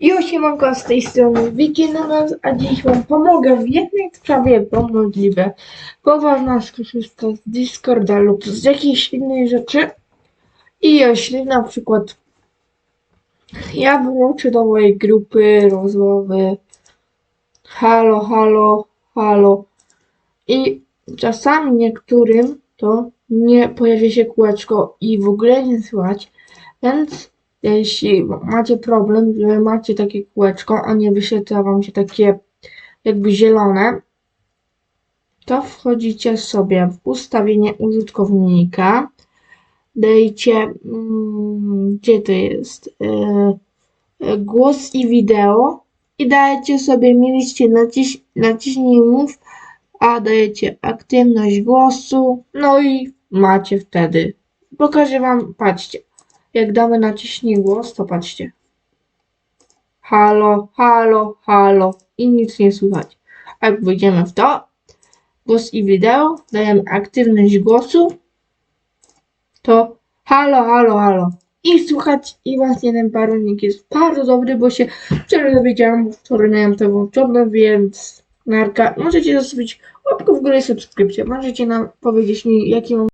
I siemanko z tej strony Wikinumas, a dziś Wam pomogę w jednej sprawie, bo możliwe poważna skorzysta z Discorda lub z jakiejś innej rzeczy. I jeśli na przykład ja włączę do mojej grupy rozmowy halo, halo, halo i czasami niektórym to nie pojawia się kółeczko i w ogóle nie słychać, więc jeśli macie problem, że macie takie kółeczko, a nie wyświetla wam się takie jakby zielone, to wchodzicie sobie w ustawienie użytkownika, dajcie, mm, gdzie to jest, E, e, głos i wideo i dajecie sobie, mieliście naciś, naciśnij mów, a dajecie aktywność głosu, no i macie wtedy. Pokażę wam, patrzcie. Jak damy naciśnij głos, to patrzcie. Halo, halo, halo i nic nie słychać. A jak wejdziemy w to, głos i wideo, dajemy aktywność głosu, to halo, halo, halo. I słuchać i właśnie ten paronik jest bardzo dobry, bo się wczoraj dowiedziałam, wczoraj miałem to włączone, więc narka. Możecie zostawić łapkę w górę i subskrypcję. Możecie nam powiedzieć mi, jaki mam